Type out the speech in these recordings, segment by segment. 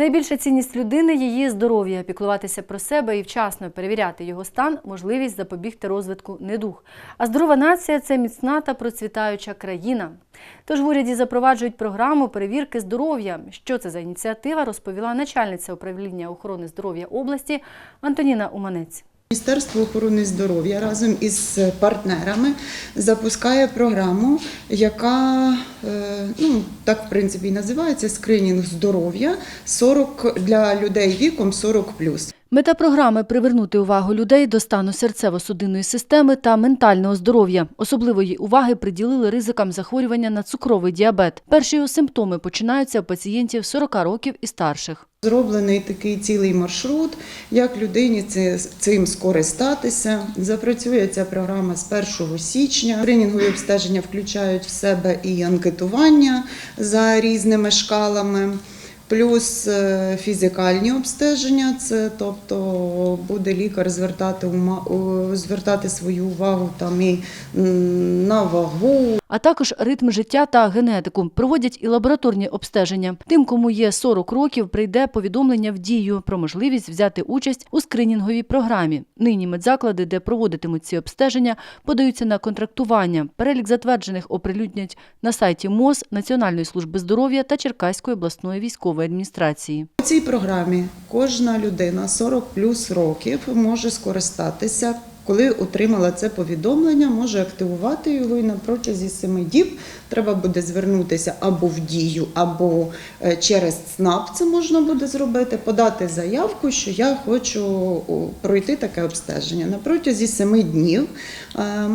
Найбільша цінність людини її здоров'я, піклуватися про себе і вчасно перевіряти його стан, можливість запобігти розвитку недуг. А здорова нація це міцна та процвітаюча країна. Тож в уряді запроваджують програму перевірки здоров'я. Що це за ініціатива, розповіла начальниця управління охорони здоров'я області Антоніна Уманець. Міністерство охорони здоров'я разом із партнерами запускає програму, яка е, ну так в принципі і називається скринінг здоров'я 40 для людей віком 40+. Мета програми привернути увагу людей до стану серцево-судинної системи та ментального здоров'я. Особливої уваги приділили ризикам захворювання на цукровий діабет. Перші його симптоми починаються у пацієнтів 40 років і старших. Зроблений такий цілий маршрут, як людині цим скористатися. Запрацює ця програма з 1 січня. Тренінгові обстеження включають в себе і анкетування за різними шкалами. Плюс е, фізикальні обстеження, це тобто буде лікар звертати ума- звертати свою увагу там і на вагу, А також ритм життя та генетику. Проводять і лабораторні обстеження. Тим, кому є 40 років, прийде повідомлення в дію про можливість взяти участь у скринінговій програмі. Нині медзаклади, де проводитимуть ці обстеження, подаються на контрактування. Перелік затверджених оприлюднять на сайті МОЗ, Національної служби здоров'я та Черкаської обласної військової адміністрації. У цій програмі кожна людина 40 плюс років може скористатися. Коли отримала це повідомлення, може активувати його і на протязі 7 діб треба буде звернутися або в дію, або е, через ЦНАП це можна буде зробити, подати заявку, що я хочу пройти таке обстеження. На протязі 7 днів е,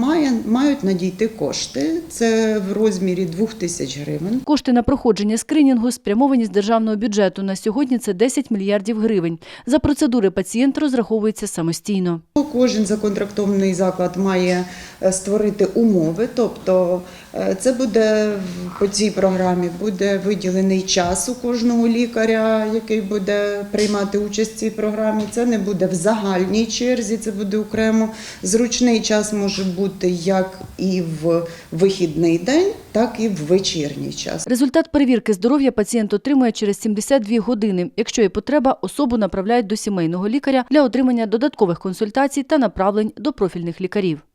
мають надійти кошти. Це в розмірі 2 тисяч гривень. Кошти на проходження скринінгу спрямовані з державного бюджету. На сьогодні це 10 мільярдів гривень. За процедури пацієнт розраховується самостійно. Кожен законтрактований заклад має е, створити умови, тобто е, це буде по цій програмі буде виділений час у кожного лікаря, який буде приймати участь в цій програмі. Це не буде в загальній черзі, це буде окремо. Зручний час може бути як і в вихідний день, так і в вечірній час. Результат перевірки здоров'я пацієнт отримує через 72 години. Якщо є потреба, особу направляють до сімейного лікаря для отримання додаткових консультацій та направлень до профільних лікарів.